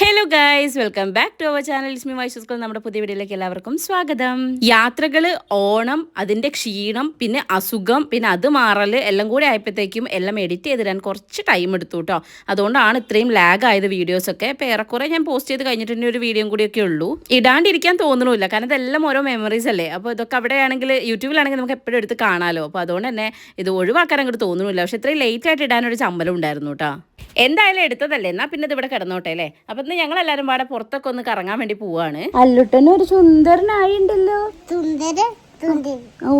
Hello guys welcome back to our channel ഇസ്മി വൈസസ്കൾ നമ്മുടെ പുതിയ വീഡിയോയിലേക്ക് എല്ലാവർക്കും സ്വാഗതം. യാത്രകൾ ഓണം അതിന്റെ ക്ഷീണം പിന്നെ അസുഖം പിന്നെ അത് മാറൽ എല്ലാം കൂടി ആയപ്പോഴത്തേക്കും എല്ലാം എഡിറ്റ് ചെയ്തിടാൻ കുറച്ച് ടൈം എടുത്തു കേട്ടോ അതുകൊണ്ടാണ് ഇത്രയും ലാഗ് ആയത് വീഡിയോസ് ഒക്കെ. ഇപ്പൊ ഏറെക്കുറെ ഞാൻ പോസ്റ്റ് ചെയ്ത് കഴിഞ്ഞിട്ട് ഒരു വീഡിയോ കൂടി ഒക്കെ ഉള്ളൂ. ഇടാണ്ടിരിക്കാൻ തോന്നണില്ല കാരണം ഇതെല്ലാം ഓരോ മെമ്മറീസ് അല്ലേ? അപ്പോൾ ഇതൊക്കെ അവിടെയാണെങ്കിൽ യൂട്യൂബിലാണെങ്കിൽ നമുക്ക് എപ്പോഴും എടുത്ത് കാണാമല്ലോ അപ്പോൾ അതുകൊണ്ട് തന്നെ ഇത് ഒഴിവാക്കാൻ അങ്ങോട്ട് തോന്നുന്നില്ല പക്ഷെ ഇത്രയും ലേറ്റ് ആയിട്ട് ഇടാനൊരു ചമ്പലം ഉണ്ടായിരുന്നു കേട്ടോ എന്തായാലും എടുത്തതല്ലേ? എന്നാ പിന്നെ ഇത് ഇവിടെ കിടന്നോട്ടെ അല്ലേ? അപ്പൊ ഇന്ന് ഞങ്ങൾ എല്ലാരും പാടെ പുറത്തൊക്കെ ഒന്ന് കറങ്ങാൻ വേണ്ടി പോവാണ്. അല്ലുട്ടന് ഒരു സുന്ദരനായിണ്ടല്ലോ. സുന്ദര സുന്ദരി. ഓ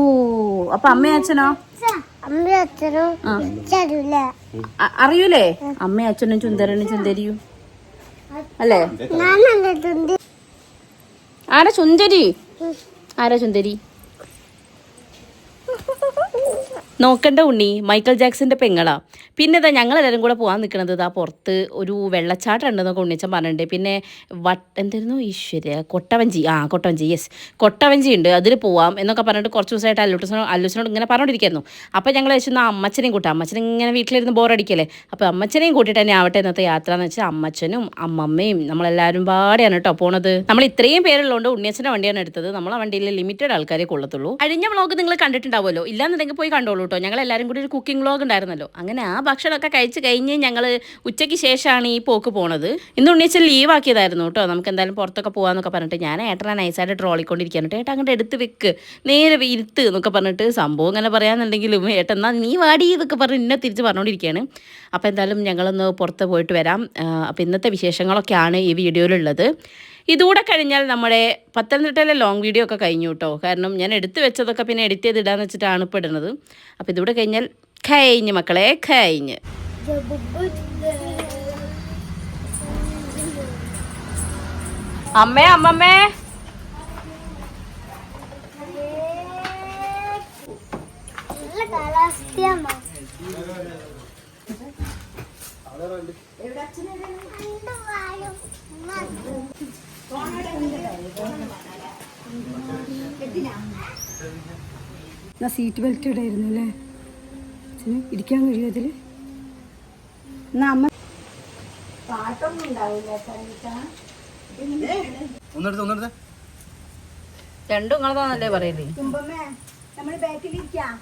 അപ്പൊ അമ്മയും അച്ഛനോ? അറിയൂലേ? അമ്മയും അച്ഛനും ചുന്ദരനും ചുന്ദരിയും അല്ലേ? ആരാ ചുന്ദരി ആരാ ചുന്ദരി നോക്കണ്ട ഉണ്ണി മൈക്കൽ ജാക്സന്റെ പെങ്ങളാ. പിന്നെ ഇതാ ഞങ്ങൾ എല്ലാവരും കൂടെ പോകാൻ നിൽക്കുന്നത് ഇതാ പുറത്ത് ഒരു വെള്ളച്ചാട്ടം ഉണ്ടെന്നൊക്കെ ഉണ്ണിച്ചൻ പറഞ്ഞിട്ടുണ്ട്. പിന്നെ വട്ട് എന്തായിരുന്നു ഈശ്വര്യ കൊട്ടവഞ്ചി. ആ കൊട്ടവഞ്ചി യെസ് കൊട്ടവഞ്ചി ഉണ്ട് അതിൽ പോവാം എന്നൊക്കെ പറഞ്ഞിട്ട് കുറച്ച് ദിവസമായിട്ട് അല്ലൂട്ടനോട് അല്ലൂസിനോട് ഇങ്ങനെ പറഞ്ഞുകൊണ്ടിരിക്കുന്നു അപ്പോൾ ഞങ്ങൾ വെച്ചാൽ അമ്മച്ചനെയും കൂട്ടാം. അമ്മച്ചനെ ഇങ്ങനെ വീട്ടിലിരുന്ന് ബോറടിക്കല്ലേ അപ്പോൾ അമ്മച്ചനെയും കൂട്ടിയിട്ട് തന്നെ ആവട്ടെ ഇന്നത്തെ യാത്ര എന്ന് വെച്ചാൽ അമ്മച്ചനും അമ്മമ്മയും നമ്മളെല്ലാവരും പാടെയാണ് കേട്ടോ പോണത്. നമ്മൾ ഇത്രയും പേരുള്ളതുകൊണ്ട് ഉണ്ണിയച്ചന്റെ വണ്ടിയാണ് എടുത്തത്. നമ്മളെ വണ്ടിയിൽ ലിമിറ്റഡ് ആൾക്കാരെ കൊള്ളത്തുള്ളൂ കഴിഞ്ഞ വ്ളോഗ് നിങ്ങൾ കണ്ടിട്ടുണ്ടാവുമല്ലോ. ഇല്ലാന്നുണ്ടെങ്കിൽ പോയി കണ്ടോളൂ കേട്ടോ ഞങ്ങൾ എല്ലാവരും കൂടി ഒരു കുക്കിംഗ് വ്ളോഗ് ഉണ്ടായിരുന്നല്ലോ. അങ്ങനെ ആ ഭക്ഷണമൊക്കെ കഴിച്ച് കഴിഞ്ഞ് ഞങ്ങൾ ഉച്ചയ്ക്ക് ശേഷമാണ് ഈ പോക്ക് പോണത്. ഇന്ന് ഉണ്ണിയച്ചൻ ലീവ് ആക്കിയതായിരുന്നു കേട്ടോ. നമുക്ക് എന്തായാലും പുറത്തൊക്കെ പോകാന്നൊക്കെ പറഞ്ഞിട്ട് ഞാൻ ഏട്ടനെ നൈസായിട്ട് ട്രോളിക്കൊണ്ടിരിക്കുകയാണ് ഏട്ടാ അങ്ങോട്ട് എടുത്ത് വെക്ക്. നേരെ ഇരുത്ത് എന്നൊക്കെ പറഞ്ഞിട്ട് സംഭവം ഇങ്ങനെ പറയാന്നുണ്ടെങ്കിലും ഏട്ടൻ എന്നാ നീ വാടി എന്നൊക്കെ പറഞ്ഞ് എന്നെ തിരിച്ച് പറഞ്ഞുകൊണ്ടിരിക്കുകയാണ് അപ്പോൾ എന്തായാലും ഞങ്ങളൊന്ന് പുറത്ത് പോയിട്ട് വരാം. അപ്പോൾ ഇന്നത്തെ വിശേഷങ്ങളൊക്കെയാണ് ഈ വീഡിയോയിലുള്ളത് ഇതുകൂടെ കഴിഞ്ഞാൽ നമ്മുടെ പത്തനംതിട്ടയിലെ ലോങ് വീഡിയോ ഒക്കെ കഴിഞ്ഞു കേട്ടോ കാരണം ഞാൻ എടുത്തു വെച്ചതൊക്കെ പിന്നെ എഡിറ്റ് ചെയ്ത് ഇടാന്ന് വെച്ചിട്ടാണ് ഇപ്പോൾ ഇടുന്നത്. അപ്പോൾ ഇതുകൂടെ കഴിഞ്ഞാൽ കഴിഞ്ഞ് മക്കളെ കഴിഞ്ഞ്. അമ്മേ അമ്മമ്മേ. നല്ല കാലാവസ്ഥയാണ് എന്നാ സീറ്റ് ബെൽറ്റ് ഇടായിരുന്നു അല്ലേ? അച്ഛന് ഇരിക്കാൻ കഴിയും അതിൽ എന്നാ അമ്മ ഒന്നെടുത്ത് ഒന്നെടുത്ത്. രണ്ടും നിങ്ങളതാണല്ലേ പറയൽ. കുമ്പമ്മേ നമ്മൾ ബാക്കിൽ ഇരിക്കാം.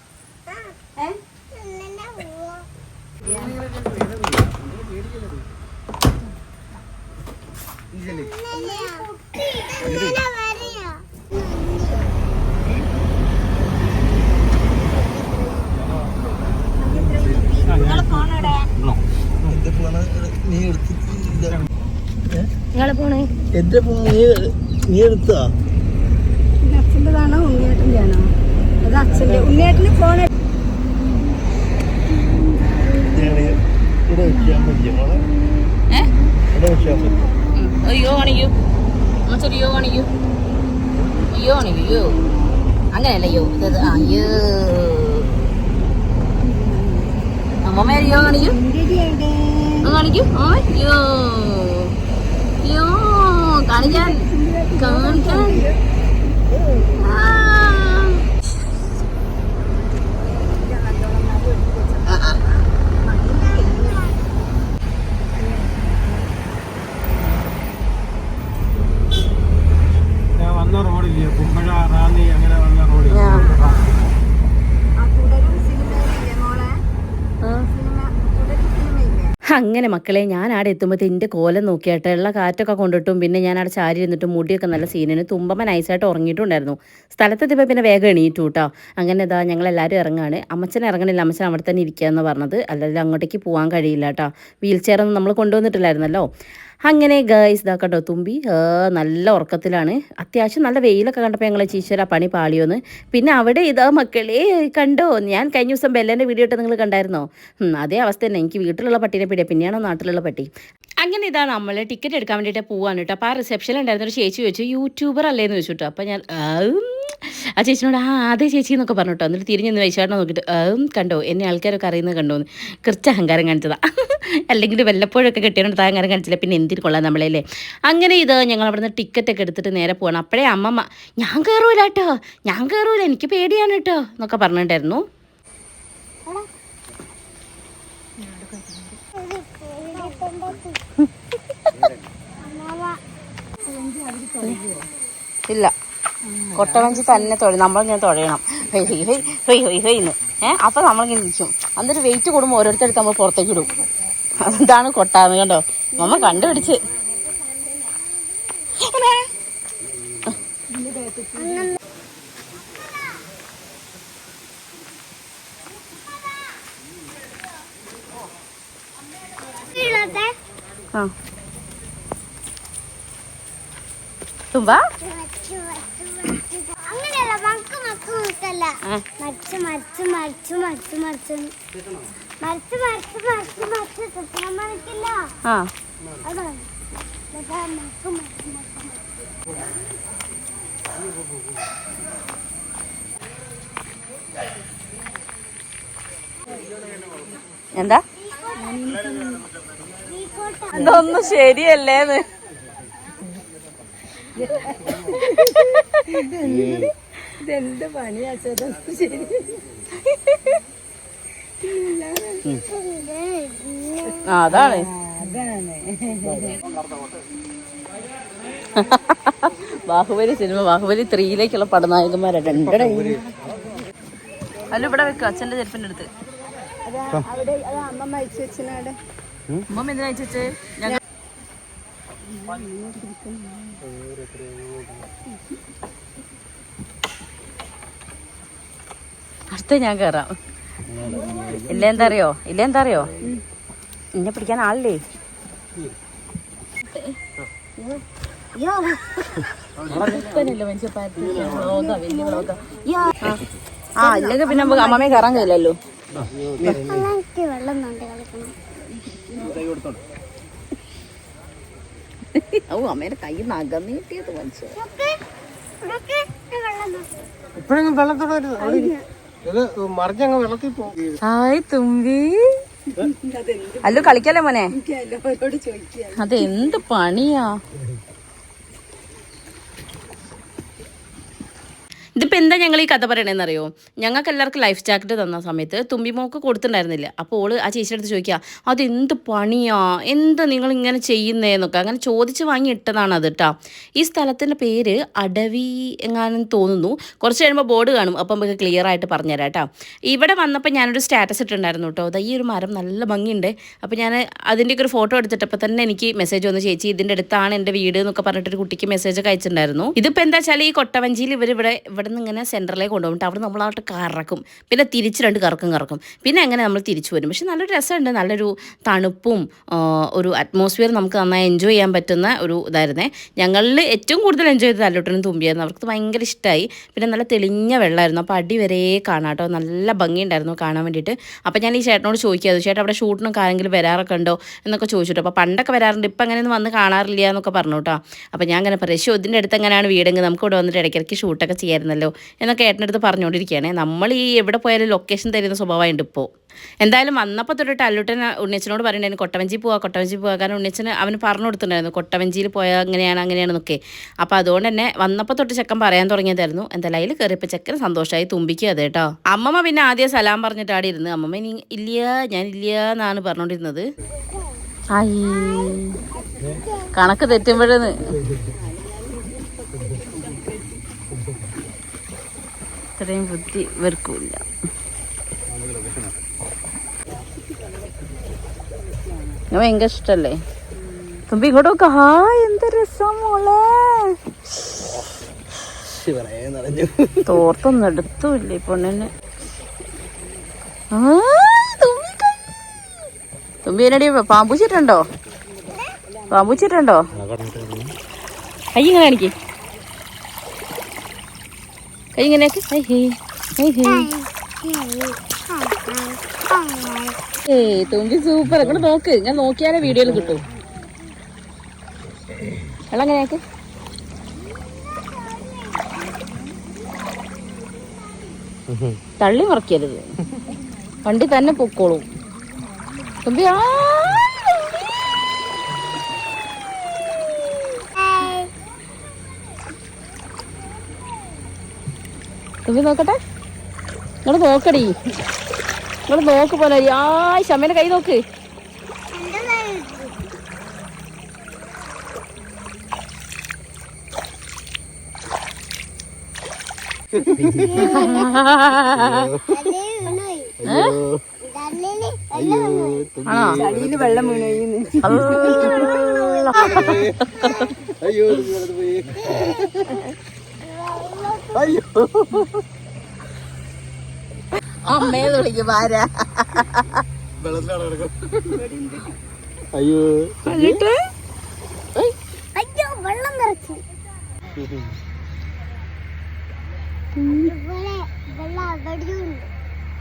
പോണേ. എന്റെ ഫോൺ നീ നീ എടുത്താ? അച്ഛന്റെതാണോ ഉണ്ണിയേട്ടന്റെ ആണോ അത് അച്ഛന്റെ ഉണ്ണിയേട്ടന് ഫോൺ ഇവിടെ വെച്ചാൽ ഏ? ഇവിടെ വെച്ചാൽ പറ്റും അയ്യോ കാണിക്കൂ അമ്മച്ചൊരു യോ കാണിക്കൂ അയ്യോ കാണിക്കൂ യോ അങ്ങനെയല്ല യോ ഇത് അയ്യോ. അമ്മമ്മ അയ്യോ കാണിക്കൂ കാണിക്കൂ. അയ്യോ. അയ്യോ കാണിക്കാൻ കാണിക്കാൻ. ആ. ഞാൻ വന്ന റോഡില്ലേ കുമ്പഴ റാന്നി അങ്ങനെ വന്ന റോഡില്ല ആ തുടരും സിനിമയിലില്ലേ മോളെ സിനിമ തുടരും സിനിമയില്ലേ അങ്ങനെ മക്കളെ ഞാൻ ആടെ എത്തുമ്പോൾ എന്റെ കോലം നോക്കിയായിട്ട് ഉള്ള കാറ്റൊക്കെ കൊണ്ടിട്ടും പിന്നെ ഞാൻ അവിടെ ചാരി ഇരുന്നിട്ട് മുടിയൊക്കെ നല്ല സീനിന് തുമ്പമ്മ നൈസായിട്ട് ഉറങ്ങിയിട്ടുണ്ടായിരുന്നു. സ്ഥലത്തെത്തിയപ്പോൾ പിന്നെ വേഗം എണീറ്റു കേട്ടോ അങ്ങനെ ഇതാ ഞങ്ങളെല്ലാവരും ഇറങ്ങാണ്. അമ്മച്ചൻ ഇറങ്ങണില്ല. അമ്മച്ചൻ അവിടെ തന്നെ ഇരിക്കുക എന്ന് പറഞ്ഞത്. അല്ലെങ്കിൽ അങ്ങോട്ടേക്ക് പോകാൻ കഴിയില്ല കേട്ടോ വീൽ ചെയറൊന്നും നമ്മൾ കൊണ്ടുവന്നിട്ടില്ലായിരുന്നല്ലോ. അങ്ങനെ ഗേൾസ് ഇതാ കേട്ടോ തുമ്പി? നല്ല ഉറക്കത്തിലാണ്. അത്യാവശ്യം നല്ല വെയിലൊക്കെ കണ്ടപ്പോൾ ഞങ്ങളെ ചീശ്വര പണി പാളിയോന്ന്. പിന്നെ അവിടെ ഇതാ മക്കളെ കണ്ടോ? ഞാൻ കഴിഞ്ഞ ദിവസം ബെല്ലന്റെ വീഡിയോ ഇട്ട് നിങ്ങൾ കണ്ടായിരുന്നോ? അതേ അവസ്ഥ തന്നെ. എനിക്ക് വീട്ടിലുള്ള പട്ടീനെ പിടിയ. പിന്നെയാണോ നാട്ടിലുള്ള പട്ടി? അങ്ങനെ ഇതാ നമ്മൾ ടിക്കറ്റ് എടുക്കാൻ വേണ്ടിയിട്ട് പോവാണ് കേട്ടോ. അപ്പോൾ ആ റിസപ്ഷനിൽ ഉണ്ടായിരുന്ന ഒരു ചേച്ചി ചോദിച്ചു യൂട്യൂബർ അല്ലേന്ന്? ചോദിച്ചു. കേട്ടോ അപ്പോൾ ഞാൻ ആ ചേച്ചിനോട് ആ അതേ ചേച്ചി എന്നൊക്കെ പറഞ്ഞു കേട്ടോ. എന്നിട്ട് തിരിഞ്ഞ് നിന്ന് വൈശാട്ടിനെ നോക്കിയിട്ട് "ആം, കണ്ടോ? എന്നെ ആൾക്കാരൊക്കെ അറിയുന്നത് കണ്ടോ? എന്ന്. കുറച്ച് അഹങ്കാരം കാണിച്ചതാ. അല്ലെങ്കിൽ വല്ലപ്പോഴൊക്കെ കെട്ടിയോണ്ട് അഹങ്കാരം കാണിച്ചില്ല? പിന്നെ എന്തിന് കൊള്ളാം നമ്മളല്ലേ അങ്ങനെ ഇത് ഞങ്ങൾ അവിടുന്ന് ടിക്കറ്റൊക്കെ എടുത്തിട്ട് നേരെ പോകണം അപ്പോഴേ അമ്മമ്മ ഞാൻ കയറൂല കേട്ടോ. ഞാൻ കയറൂല എനിക്ക് പേടിയാണ് കേട്ടോ. എന്നൊക്കെ പറഞ്ഞിട്ടുണ്ടായിരുന്നു. ഇല്ല. കൊട്ടവഞ്ചി തന്നെ തൊഴി നമ്മളിങ്ങനെ തുഴയണം. ഹൊയ് ഹൊയ് ഹൊയ് ഹൊയ് ഹൊയ് ഹൊയ് എന്ന്. ഏഹ് അപ്പൊ നമ്മളിങ്ങനെ നിൽക്കും അന്നൊരു വെയിറ്റ് കൂടുമ്പോൾ ഓരോരുത്തരെടുത്ത് നമ്മൾ പുറത്തേക്ക് ഇടും. അതാണ് കൊട്ടാന്ന് കണ്ടോ? മമ്മ കണ്ടുപിടിച്ച്. ആ. തുമ്പാ. എന്താ? ഇതൊന്നും ശരിയല്ലേന്ന്. ഇതെന്ത് പണിയാ ചേട്ടാ? ശരി. അതാണ്. ബാഹുബലി സിനിമ ബാഹുബലി ത്രീയിലേക്കുള്ള പടനായകന്മാരാ രണ്ടട അല്ല ഇവിടെ വെക്കുക അച്ഛന്റെ ചെരുപ്പിന്റെ അടുത്ത്. അമ്മ അയച്ചു വെച്ചാടെ അമ്മ എന്തിനാ അയച്ചേ ഞങ്ങൾ അടുത്ത ഞാൻ കയറാം ഇല്ല എന്താ അറിയോ ഇല്ല എന്താ അറിയോ എന്നെ പിടിക്കാൻ ആളില്ലേ. ആ ഇല്ലെങ്കിൽ പിന്നെ നമുക്ക് അമ്മമ്മയെ കയറാൻ കഴിയില്ലല്ലോ. വെള്ളം കൊണ്ട് കളിക്കണം ഓ അമ്മേന്റെ കൈ മനസ്സിലായി വെള്ളം നോക്ക്. ഇപ്പോഴെങ്കിലും. ഇത് മറിഞ്ഞങ്ങ് വെള്ളത്തിൽ പോകും ഹായ് തുമ്പി. അല്ലോ കളിക്കല്ലേ മോനെ? അതെന്ത് പണിയാ? ഇതിപ്പോൾ എന്താ ഞങ്ങൾ ഈ കഥ പറയണതെന്ന് അറിയോ? ഞങ്ങൾക്ക് എല്ലാവർക്കും ലൈഫ് ജാക്കറ്റ് തന്ന സമയത്ത് തുമ്പി മോക്ക് കൊടുത്തിട്ടുണ്ടായിരുന്നില്ല. അപ്പോൾ ഓൾ ആ ചേച്ചിയുടെ അടുത്ത് ചോദിക്കുക അതെന്ത് പണിയാ? എന്ത് നിങ്ങൾ ഇങ്ങനെ ചെയ്യുന്നതെന്നൊക്കെ അങ്ങനെ ചോദിച്ച് വാങ്ങി ഇട്ടതാണ് അത് കേട്ടോ ഈ സ്ഥലത്തിന്റെ പേര് അടവി എങ്ങാനും തോന്നുന്നു. കുറച്ച് കഴിയുമ്പോൾ ബോർഡ് കാണും. അപ്പം നമുക്ക് ക്ലിയർ ആയിട്ട് പറഞ്ഞുതരാം കേട്ടോ ഇവിടെ വന്നപ്പോൾ ഞാനൊരു സ്റ്റാറ്റസ് ഇട്ടിട്ടുണ്ടായിരുന്നു കേട്ടോ ഈ ഒരു മരം നല്ല ഭംഗിയുണ്ട്. അപ്പോൾ ഞാൻ അതിന്റെയൊക്കെ ഒരു ഫോട്ടോ എടുത്തിട്ടപ്പോൾ തന്നെ എനിക്ക് മെസ്സേജ് വന്നു. ചേച്ചി ഇതിന്റെ അടുത്താണ് എന്റെ വീട് എന്നൊക്കെ പറഞ്ഞിട്ടൊരു കുട്ടിക്ക് മെസ്സേജ് ഒക്കെ അയച്ചിട്ടുണ്ടായിരുന്നു. ഇതിപ്പോൾ എന്താ വെച്ചാൽ ഈ കൊട്ടവഞ്ചിയിൽ ഇവർ ഇവിടെ ഇവിടെ നിന്ന് ഇങ്ങനെ സെന്ററിലേക്ക് കൊണ്ടുപോകും. അവിടെ നമ്മളായിട്ട് കറക്കും. പിന്നെ തിരിച്ച് രണ്ട് കറക്കും കറക്കും. പിന്നെ അങ്ങനെ നമ്മൾ തിരിച്ചു വരും. പക്ഷെ നല്ലൊരു രസമുണ്ട്. നല്ലൊരു തണുപ്പും ഒരു അറ്റ്മോസ്ഫിയർ നമുക്ക് നന്നായി എൻജോയ് ചെയ്യാൻ പറ്റുന്ന ഒരു ഇതായിരുന്നേ. ഞങ്ങളിൽ ഏറ്റവും കൂടുതൽ എൻജോയ് ചെയ്തത് അല്ലോട്ടനും തുമ്പിയായിരുന്നു. അവർക്ക് ഭയങ്കര ഇഷ്ടമായി പിന്നെ നല്ല തെളിഞ്ഞ വെള്ളമായിരുന്നു അപ്പോൾ അടി വരെ കാണാം കേട്ടോ. നല്ല ഭംഗിയുണ്ടായിരുന്നു കാണാൻ വേണ്ടിയിട്ട്. അപ്പോൾ ഞാൻ ഈ ചേട്ടനോട് ചോദിക്കാതെ ചേട്ടൻ അവിടെ ഷൂട്ടിനൊക്കെ ആരെങ്കിലും വരാറൊക്കെ ഉണ്ടോ എന്നൊക്കെ ചോദിച്ചിട്ട്. അപ്പോൾ പണ്ടൊക്കെ വരാറുണ്ട്. ഇപ്പം അങ്ങനെയൊന്നും വന്ന് കാണാറില്ല എന്നൊക്കെ പറഞ്ഞു കേട്ടോ. അപ്പോൾ ഞാൻ അങ്ങനെ പറയും ശോ ഇതിന്റെ അടുത്ത് എങ്ങനെയാണ് വീടെങ്കിൽ നമുക്ക് ഇവിടെ വന്നിട്ട് ഇടയ്ക്കിടയ്ക്ക് ഷൂട്ടൊക്കെ ചെയ്യായിരുന്നല്ലോ എന്നൊക്കെ ഏട്ടനടുത്ത് പറഞ്ഞുകൊണ്ടിരിക്കുകയാണ്. നമ്മൾ ഈ എവിടെ പോയാലും ലൊക്കേഷൻ തരുന്ന സ്വഭാവമുണ്ട് ഇപ്പോൾ എന്തായാലും വന്നപ്പോൾ തൊട്ടിട്ട് അല്ലുട്ടൻ ഉണ്ണിച്ചനോട് പറയണ്ടായിരുന്നു കൊട്ടവഞ്ചി പോവാ കൊട്ടവഞ്ചി പോവാ. കാരണം ഉണ്ണിയച്ചന് അവന് പറഞ്ഞു കൊടുത്തിട്ടുണ്ടായിരുന്നു കൊട്ടവഞ്ചിയിൽ പോയാൽ അങ്ങനെയാണ് അങ്ങനെയാണെന്നൊക്കെ അപ്പോൾ അതുകൊണ്ട് തന്നെ വന്നപ്പോൾ തൊട്ട് ചെക്കൻ പറയാൻ തുടങ്ങിയതായിരുന്നു എന്തായാലും അതിൽ കയറിയപ്പോൾ ചെക്കൻ സന്തോഷമായി തുമ്പിക്കുക അത് കേട്ടോ. അമ്മമ്മ പിന്നെ ആദ്യം സലാം പറഞ്ഞിട്ട് ഇരുന്ന്. അമ്മമ്മ ഇനി ഇല്ല ഞാൻ ഇല്ല എന്നാണ് പറഞ്ഞുകൊണ്ടിരുന്നത് കണക്ക് തെറ്റുമ്പോഴെന്ന്. ഇത്രയും ബുദ്ധി ഇവർക്കുമില്ല ഭയങ്കര ഇഷ്ടല്ലേ? തുമ്പി ഇങ്ങോട്ട് നോക്ക. ഹായ് എന്ത് രസം മോളെ. തോർത്തൊന്നും എടുത്തുമില്ല ഈ പൊണ്ണിന്. ആ, തുമ്പി എന്നടി പാമ്പൂച്ചിട്ടുണ്ടോ? പാമ്പൂച്ചിട്ടുണ്ടോ? കൈ ഇങ്ങനെ കാണിക്ക്. കൈ ഇങ്ങനെയൊക്കെ ഏയ് തുമ്പി സൂപ്പർ ഇങ്ങോട്ട് നോക്ക്. ഞാൻ നോക്കിയാലേ വീഡിയോയിൽ കിട്ടും. വെള്ളം എങ്ങനെയാക്ക് തള്ളി മറക്കരുത്. വണ്ടി തന്നെ പൊക്കോളൂ. തുമ്പി ആ തുമ്പി നോക്കട്ടെ? നിങ്ങൾ നോക്കടി. നിങ്ങൾ നോക്ക് പോലെ ആ ശമ്മേന്റെ കൈ നോക്ക്. ചളിയിൽ വെള്ളം അയ്യോ. അമ്മയെ വിളിക്കും ആരാ അയ്യോ. അയ്യോ വെള്ളം നിറച്ചു.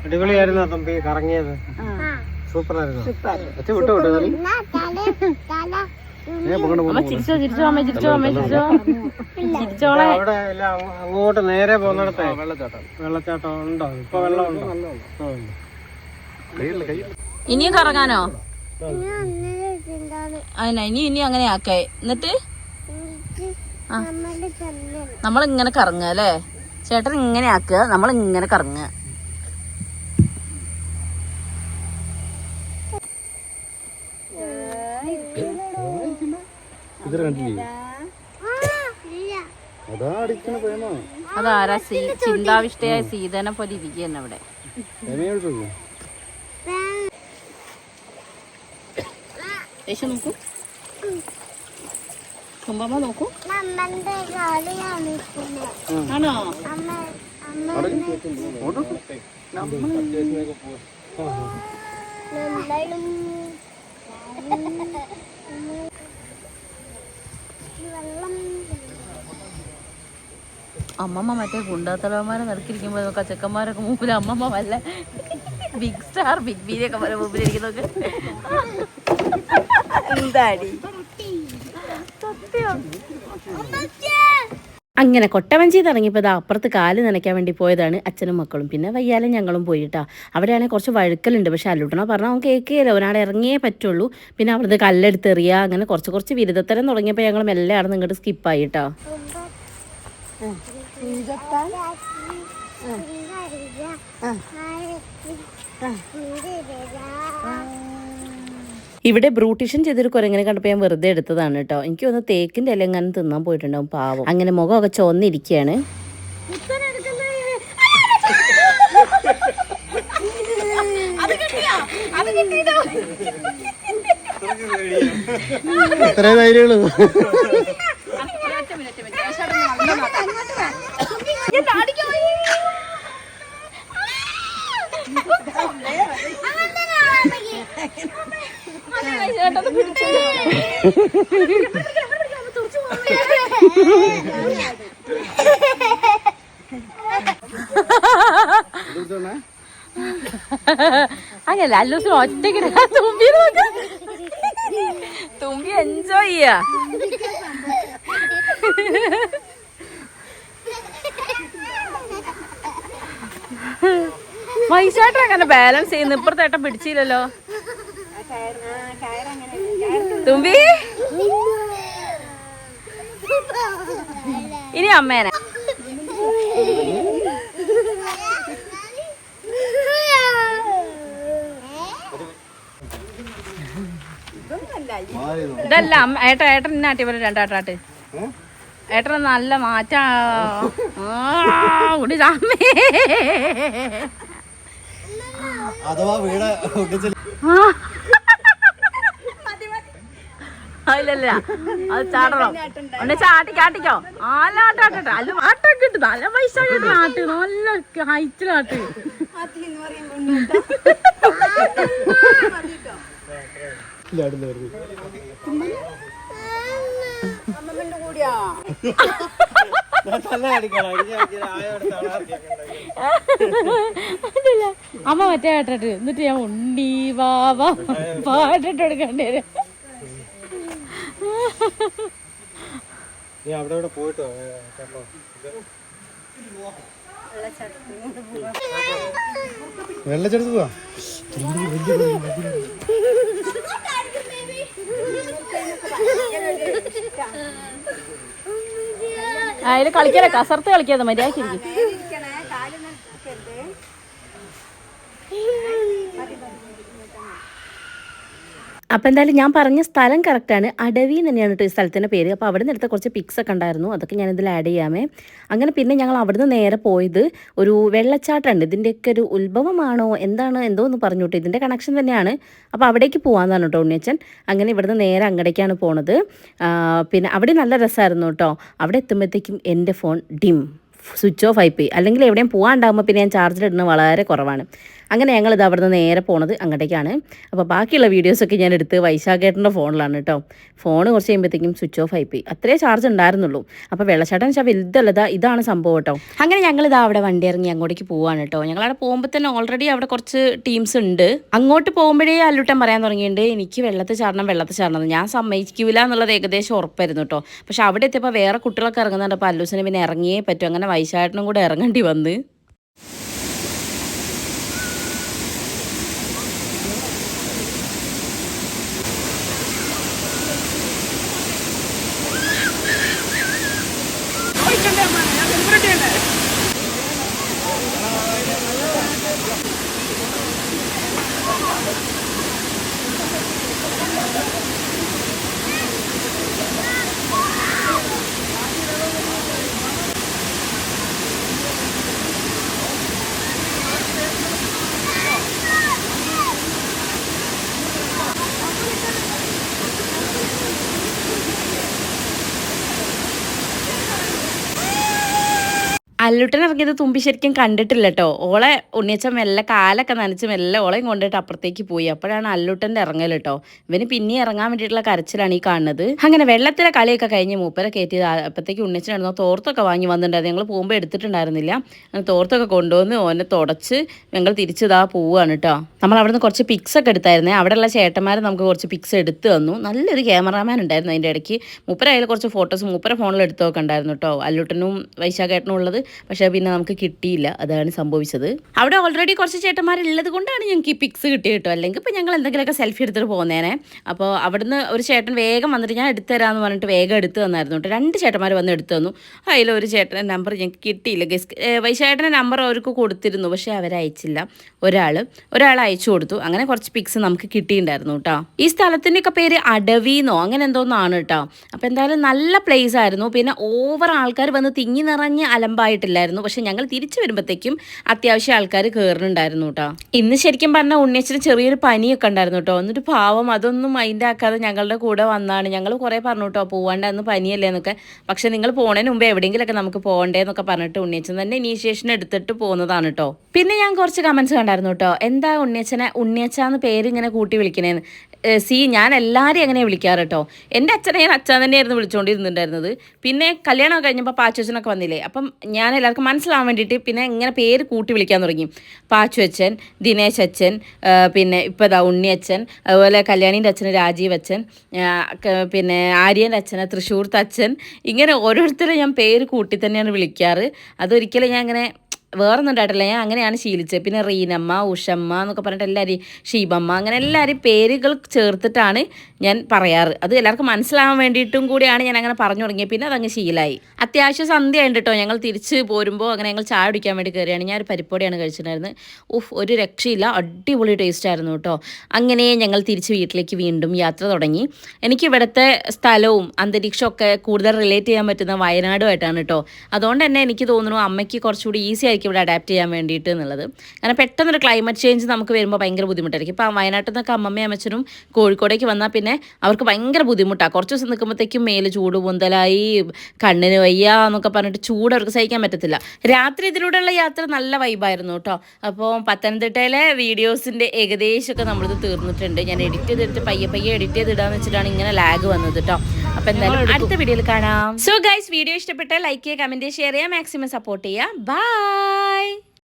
അടിപൊളിയായിരുന്നു തമ്പി കറങ്ങിയത്? സൂപ്പറായിരുന്നു? സൂപ്പർ ആയിരുന്നു അച്ഛ വിട്ടു വിട്ടു ചിരിച്ചോ ചിരിച്ചോ അമ്മ ചിരിച്ചോ അമ്മ ചിരിച്ചോ. ചിരിച്ചോളെ. അവിടെ അങ്ങോട്ട് നേരെ പോകുന്നിടത്തെ. വെള്ളച്ചാട്ടം. വെള്ളച്ചാട്ടം ഉണ്ടോ? ഇപ്പൊ വെള്ളം ഉണ്ടോ. ഇനിയും കറങ്ങാനോ? അതിനാ ഇനി ഇനി അങ്ങനെ ആക്കേ. എന്നിട്ട്? നമ്മൾ ഇങ്ങനെ കറങ്ങുക അല്ലേ? ചേട്ടൻ ഇങ്ങനെ ആക്കുക നമ്മൾ ഇങ്ങനെ കറങ്ങുക. ഇത് കണ്ടില്ലേ? ആ ഇല്ല അതാ അടിക്കണ പ്രേമ. അതാരാ സീ ചിന്താവിഷ്ടയായ സീതനെ പോലെ ഇരിക്കുകയാണ് അവിടെ. ദേശം നോക്കൂ. കുമ്പമ്മ നോക്കൂ. ആണോ? വെള്ളം അമ്മമ്മ മറ്റേ ഗുണ്ടാത്തലവന്മാരെ നടക്കിരിക്കുമ്പോ നോക്കാം ചെക്കന്മാരൊക്കെ മുമ്പിൽ അമ്മമ്മ വല്ല ബിഗ് സ്റ്റാർ ബിഗ് ബിയിലൊക്കെ വരെ മുമ്പിലിരിക്കുന്നൊക്കെ എന്താടി? അങ്ങനെ കൊട്ടവഞ്ചി ഇറങ്ങിയപ്പോൾ ഇത് അപ്പുറത്ത് കാൽ നനയ്ക്കാൻ വേണ്ടി പോയതാണ് അച്ഛനും മക്കളും. പിന്നെ വയ്യാലും ഞങ്ങളും പോയിട്ടാ. അവിടെയാണെങ്കിൽ കുറച്ച് വഴുക്കലുണ്ട്. പക്ഷെ അല്ലുട്ടണ പറഞ്ഞാൽ അവൻ കേൾക്കുകയില്ല അവനാടെ ഇറങ്ങിയേ പറ്റുള്ളൂ. പിന്നെ അവിടുന്ന് കല്ലെടുത്തെറിയുക അങ്ങനെ കുറച്ച് കുറച്ച് ബിരുദത്തരം തുടങ്ങിയപ്പോൾ ഞങ്ങൾ മെല്ലെ അവിടെ ഇങ്ങോട്ട് സ്കിപ്പായിട്ടോ ഇവിടെ ബ്രൂട്ടീഷൻ ചെയ്തൊരു കുരങ്ങനെ കണ്ടപ്പോൾ ഞാൻ വെറുതെ എടുത്തതാണ് കേട്ടോ. എനിക്ക് ഒന്ന് തേക്കിന്റെ ഇല എങ്ങനെ തിന്നാൻ പോയിട്ടുണ്ടാവും പാവം. അങ്ങനെ മുഖമൊക്കെ ചുവന്നിരിക്കുകയാണ്. എത്ര ധൈര്യമുള്ളൂ. അങ്ങനല്ല അല്ലൂസിന് ഒറ്റയ്ക്ക് തുമ്പി നോക്ക്. തുമ്പി എൻജോയ് ചെയ്യാ. വൈശാട്ടൻ അങ്ങനെ ബാലൻസ് ചെയ്യുന്നു ഇപ്പുറത്തെ ഏട്ടൻ പിടിച്ചില്ലല്ലോ. തുമ്പി. ഇനി അമ്മേനെ. ഇതല്ല ഏട്ട ഏട്ടൻ ഇന്നാട്ടി പോലെ രണ്ടാട്ടാട്ട് ഏട്ടൻ നല്ല മാറ്റാ. ഇല്ലല്ല അത് ചാടണം. ഒന്ന് ചാട്ടി കാട്ടിക്കോ ആലാട്ടാട്ടെ അല്ല ആട്ടൊക്കെ കിട്ടും നല്ല പൈസ ആട്ട് നല്ല ഹൈറ്റിലാട്ട് ഇല്ല അടുത്ത് വരുന്നു കൂടിയാ തന്നെ അടിക്കണം എനിക്ക് അടിക്കാൻ ആയോടെ അതല്ല. അമ്മ മറ്റേ കേട്ടിട്ട് എന്നിട്ട് ഞാൻ ഉണ്ണി വാവ പാട്ടിട്ട് എടുക്കേണ്ടി വരും. നീ അവിടെ ഇവിടെ പോയിട്ടോ കേട്ടോ? വെള്ളച്ചെടുത്ത് പോവാ. അതിൽ കളിക്കാതെ കസർത്ത് കളിക്കാതെ മര്യാദയ്ക്ക് അപ്പോൾ എന്തായാലും ഞാൻ പറഞ്ഞ സ്ഥലം കറക്റ്റാണ് അടവി തന്നെയാണ് കേട്ടോ ഈ സ്ഥലത്തിന്റെ പേര്. അപ്പോൾ അവിടെ നിന്ന് കുറച്ച് പിക്സ് ഒക്കെ ഉണ്ടായിരുന്നു. അതൊക്കെ ഞാൻ ഇതിൽ ആഡ് ചെയ്യാമേ. അങ്ങനെ പിന്നെ ഞങ്ങൾ അവിടുന്ന് നേരെ പോയത് ഒരു വെള്ളച്ചാട്ടമുണ്ട് ഇതിന്റെയൊക്കെ ഒരു ഉത്ഭവമാണോ? എന്താണ്? എന്തോ എന്ന് പറഞ്ഞു കേട്ടോ ഇതിന്റെ കണക്ഷൻ തന്നെയാണ്. അപ്പോൾ അവിടേക്ക് പോകാമെന്നാണ് കേട്ടോ ഉണ്ണിയച്ചൻ. അങ്ങനെ ഇവിടുന്ന് നേരെ അങ്ങടേക്കാണ് പോണത്. പിന്നെ അവിടെ നല്ല രസമായിരുന്നു കേട്ടോ അവിടെ എത്തുമ്പോഴത്തേക്കും എന്റെ ഫോൺ ഡിം. സ്വിച്ച് ഓഫ് ആയിപ്പോയി അല്ലെങ്കിൽ എവിടെയും പോകാണ്ടാകുമ്പോൾ പിന്നെ ഞാൻ ചാർജിലിടുന്നത് വളരെ കുറവാണ്. അങ്ങനെ ഞങ്ങൾ ഇത് അവിടുന്ന് നേരെ പോണത് അങ്ങോട്ടേക്കാണ്. അപ്പോൾ ബാക്കിയുള്ള വീഡിയോസൊക്കെ ഞാൻ എടുത്ത് വൈശാഖേട്ടന്റെ ഫോണിലാണ് കേട്ടോ ഫോൺ കുറച്ച് കഴിയുമ്പോഴത്തേക്കും സ്വിച്ച് ഓഫ് ആയിപ്പോയി അത്രേ ചാർജ് ഉണ്ടായിരുന്നുള്ളൂ. അപ്പോൾ വെള്ളച്ചാട്ടം വെച്ചാൽ വലുതല്ലതാ. ഇതാണ് സംഭവം കേട്ടോ അങ്ങനെ ഞങ്ങൾ ഇതാ അവിടെ വണ്ടി ഇറങ്ങി അങ്ങോട്ടേക്ക് പോവാണ് കേട്ടോ ഞങ്ങൾ അവിടെ പോകുമ്പോൾ തന്നെ ഓൾറെഡി അവിടെ കുറച്ച് ടീംസ് ഉണ്ട്. അങ്ങോട്ട് പോകുമ്പോഴേ അല്ലുട്ടൻ പറയാൻ തുടങ്ങിയിട്ടുണ്ട് എനിക്ക് വെള്ളത്തിൽ ചാടണം വെള്ളത്തിൽ ചാടണം. ഞാൻ സമ്മതിക്കില്ല എന്നുള്ളത് ഏകദേശം ഉറപ്പായിരുന്നു കേട്ടോ പക്ഷെ അവിടെ എത്തിയപ്പോൾ വേറെ കുട്ടികളൊക്കെ ഇറങ്ങുന്നുണ്ട്. അപ്പോൾ അല്ലൂസിനെ പിന്നെ ഇറങ്ങിയേ പറ്റും. അങ്ങനെ വൈശാട്ടനും കൂടെ ഇറങ്ങേണ്ടി വന്ന്. അല്ലുട്ടൻ ഇറങ്ങിയത് തുമ്പി ശരിക്കും കണ്ടിട്ടില്ല കേട്ടോ ഓളെ ഉണ്ണിയച്ച മെല്ലെ കാലൊക്കെ നനച്ച് മെല്ലെ ഓളെയും കൊണ്ടിട്ട് അപ്പുറത്തേക്ക് പോയി. അപ്പോഴാണ് അല്ലുട്ടന്റെ ഇറങ്ങൽ കേട്ടോ ഇവന് പിന്നെ ഇറങ്ങാൻ വേണ്ടിയിട്ടുള്ള കരച്ചിലാണ് ഈ കാണുന്നത്. അങ്ങനെ വെള്ളത്തിലെ കളിയൊക്കെ കഴിഞ്ഞ് മൂപ്പരെ കയറ്റിയത് അപ്പോഴത്തേക്ക് ഉണ്ണിച്ചനായിരുന്നു തോർത്തൊക്കെ വാങ്ങി വന്നിട്ടുണ്ടായിരുന്നു. ഞങ്ങൾ പോകുമ്പോൾ എടുത്തിട്ടുണ്ടായിരുന്നില്ല. അങ്ങനെ തോർത്തൊക്കെ കൊണ്ടുവന്ന് ഓനെ തുടച്ച് ഞങ്ങൾ തിരിച്ചിതാ പോവുകയാണ് കേട്ടോ നമ്മൾ അവിടുന്ന് കുറച്ച് പിക്സ് ഒക്കെ എടുത്തായിരുന്നേ. അവിടെയുള്ള ചേട്ടന്മാർ നമുക്ക് കുറച്ച് പിക്സ് എടുത്തു തന്നു. നല്ലൊരു ക്യാമറാമാൻ ഉണ്ടായിരുന്നു അതിന്റെ ഇടയ്ക്ക്. മൂപ്പര അതിൽ കുറച്ച് ഫോട്ടോസ് മൂപ്പര ഫോണിൽ എടുത്തൊക്കെ ഉണ്ടായിരുന്നു കേട്ടോ അല്ലുട്ടനും വൈശാഖേട്ടനും ഉള്ളത്. പക്ഷേ പിന്നെ നമുക്ക് കിട്ടിയില്ല അതാണ് സംഭവിച്ചത്. അവിടെ ഓൾറെഡി കുറച്ച് ചേട്ടന്മാരുള്ളത് കൊണ്ടാണ് ഞങ്ങൾക്ക് ഈ പിക്സ് കിട്ടിയത് കേട്ടോ. അല്ലെങ്കിൽ ഇപ്പോൾ ഞങ്ങൾ എന്തെങ്കിലുമൊക്കെ സെൽഫി എടുത്തിട്ട് പോകുന്നേനെ. അപ്പോൾ അവിടുന്ന് ഒരു ചേട്ടൻ വേഗം വന്നിട്ട് ഞാൻ എടുത്തു തരാമെന്ന് പറഞ്ഞിട്ട് വേഗം എടുത്തു തന്നായിരുന്നു കേട്ടോ. രണ്ട് ചേട്ടന്മാർ വന്ന് എടുത്തു തന്നു. അതിലൊരു ചേട്ടന്റെ നമ്പർ ഞങ്ങൾക്ക് കിട്ടിയില്ല. ഗസ് വൈശേട്ടന്റെ നമ്പർ അവർക്ക് കൊടുത്തിരുന്നു. പക്ഷേ അവരയച്ചില്ല. ഒരാൾ ഒരാൾ അയച്ചു കൊടുത്തു. അങ്ങനെ കുറച്ച് പിക്സ് നമുക്ക് കിട്ടിയിട്ടുണ്ടായിരുന്നു കേട്ടോ. ഈ സ്ഥലത്തിന്റെയൊക്കെ പേര് അടവിന്നോ അങ്ങനെ എന്തോന്നാണ് കേട്ടോ. അപ്പോൾ എന്തായാലും നല്ല പ്ലേസ് ആയിരുന്നു. പിന്നെ ഓവർ ആൾക്കാർ വന്ന് തിങ്ങി നിറഞ്ഞ് അലമ്പായിട്ടില്ലായിരുന്നു പക്ഷെ ഞങ്ങൾ തിരിച്ചു വരുമ്പോഴത്തേക്കും അത്യാവശ്യം ആൾക്കാർ കയറുന്നുണ്ടായിരുന്നു കേട്ടോ ഇന്ന് ശരിക്കും പറഞ്ഞാൽ ഉണ്ണിയച്ചിന് ചെറിയൊരു പനിയൊക്കെ ഉണ്ടായിരുന്നു കേട്ടോ എന്നിട്ട് പാവം അതൊന്നും മൈൻഡ് ആക്കാതെ ഞങ്ങളുടെ കൂടെ വന്നാണ്. ഞങ്ങൾ കുറേ പറഞ്ഞു കേട്ടോ പോവാണ്ട് അന്ന് പനിയല്ലേ എന്നൊക്കെ. പക്ഷെ നിങ്ങൾ പോണതിന് മുമ്പ് എവിടെയെങ്കിലൊക്കെ നമുക്ക് പോകണ്ടേന്നൊക്കെ പറഞ്ഞിട്ട് ഉണ്ണിയച്ചൻ തന്നെ ഇനീഷ്യേഷൻ എടുത്തിട്ട് പോകുന്നതാണ് കേട്ടോ പിന്നെ ഞാൻ കുറച്ച് കമൻസ് കണ്ടായിരുന്നു കേട്ടോ എന്താ ഉണ്ണിയച്ചനെ? ഉണ്ണിയച്ചാന്ന് പേര് ഇങ്ങനെ കൂട്ടി വിളിക്കണേന്ന്. സി ഞാൻ എല്ലാവരെയും അങ്ങനെ വിളിക്കാറ് കേട്ടോ എന്റെ അച്ഛനെ ഞാൻ അച്ഛൻ തന്നെയായിരുന്നു വിളിച്ചുകൊണ്ടിരുന്നുണ്ടായിരുന്നത് പിന്നെ കല്യാണം കഴിഞ്ഞപ്പോൾ പാച്ചുവച്ചനൊക്കെ വന്നില്ലേ. അപ്പം ഞാൻ എല്ലാവർക്കും മനസ്സിലാവാൻ വേണ്ടിയിട്ട് പിന്നെ ഇങ്ങനെ പേര് കൂട്ടി വിളിക്കാൻ തുടങ്ങി. പാച്ചു അച്ഛൻ ദിനേശ് അച്ഛൻ പിന്നെ ഇപ്പോൾ ഇതാ ഉണ്ണി അച്ഛൻ അതുപോലെ കല്യാണീന്റെ അച്ഛൻ രാജീവ് അച്ഛൻ പിന്നെ ആര്യന്റെ അച്ഛൻ തൃശ്ശൂർത്തെ അച്ഛൻ ഇങ്ങനെ ഓരോരുത്തരും ഞാൻ പേര് കൂട്ടി തന്നെയാണ് വിളിക്കാറ്. അതൊരിക്കലും ഞാൻ ഇങ്ങനെ വേറൊന്നും ഉണ്ടായിട്ടില്ല. ഞാൻ അങ്ങനെയാണ് ശീലിച്ചത്. പിന്നെ റീനമ്മ ഉഷമ്മ എന്നൊക്കെ പറഞ്ഞിട്ട് എല്ലാവരും ഷീബമ്മ അങ്ങനെ എല്ലാവരും പേരുകൾ ചേർത്തിട്ടാണ് ഞാൻ പറയാറ്. അത് എല്ലാവർക്കും മനസ്സിലാവാൻ വേണ്ടിയിട്ടും കൂടിയാണ് ഞാൻ അങ്ങനെ പറഞ്ഞു തുടങ്ങിയത്. പിന്നെ അതങ്ങ് ശീലായി. അത്യാവശ്യം സന്ധ്യ ഉണ്ട് കേട്ടോ ഞങ്ങൾ തിരിച്ച് പോരുമ്പോൾ അങ്ങനെ ഞങ്ങൾ ചായ കുടിക്കാൻ വേണ്ടി കയറിയാണ് ഞാൻ ഒരു പരിപ്പൊടിയാണ് കഴിച്ചിട്ടുണ്ടായിരുന്നത്. ഉഫ് ഒരു രക്ഷയില്ല. അടിപൊളി ടേസ്റ്റ് ആയിരുന്നു കേട്ടോ അങ്ങനെ ഞങ്ങൾ തിരിച്ച് വീട്ടിലേക്ക് വീണ്ടും യാത്ര തുടങ്ങി. എനിക്ക് ഇവിടുത്തെ സ്ഥലവും അന്തരീക്ഷവും ഒക്കെ കൂടുതൽ റിലേറ്റ് ചെയ്യാൻ പറ്റുന്ന വയനാടുമായിട്ടാണ് കേട്ടോ അതുകൊണ്ട് തന്നെ എനിക്ക് തോന്നുന്നു അമ്മയ്ക്ക് കുറച്ചുകൂടി ഈസി ആയിരിക്കും ഇവിടെ അഡാപ്റ്റ് ചെയ്യാൻ വേണ്ടിയിട്ട് എന്നുള്ളത്. കാരണം പെട്ടെന്നൊരു ക്ലൈമറ്റ് ചേഞ്ച് നമുക്ക് വരുമ്പോൾ ഭയങ്കര ബുദ്ധിമുട്ടായിരിക്കും. ഇപ്പോൾ വയനാട്ടിൽ നിന്നൊക്കെ അമ്മമ്മയും അമ്മച്ചനും കോഴിക്കോടേക്ക് വന്നാൽ പിന്നെ അവർക്ക് ഭയങ്കര ബുദ്ധിമുട്ടാണ് കുറച്ച് ദിവസം നിൽക്കുമ്പോഴത്തേക്കും മേൽ ചൂട് പൊന്തലായി കണ്ണിന് വയ്യ എന്നൊക്കെ പറഞ്ഞിട്ട് ചൂട് അവർക്ക് സഹിക്കാൻ പറ്റത്തില്ല. രാത്രി ഇതിലൂടെയുള്ള യാത്ര നല്ല വൈബായിരുന്നു കേട്ടോ. അപ്പോൾ പത്തനംതിട്ടയിലെ വീഡിയോസിന്റെ ഏകദേശമൊക്കെ നമ്മളിത് തീർന്നിട്ടുണ്ട്. ഞാൻ എഡിറ്റ് ചെയ്തിട്ട് പയ്യെ പയ്യെ എഡിറ്റ് ചെയ്തിടാന്ന് വെച്ചിട്ടാണ് ഇങ്ങനെ ലാഗ് വന്നത് കേട്ടോ. അപ്പം എന്തായാലും അടുത്ത വീഡിയോയിൽ കാണാം. സോ ഗൈസ് വീഡിയോ ഇഷ്ടപ്പെട്ടാൽ ലൈക്ക് ചെയ്യുക കമന്റ് ഷെയർ ചെയ്യുക മാക്സിമം സപ്പോർട്ട് ചെയ്യുക. Bye bye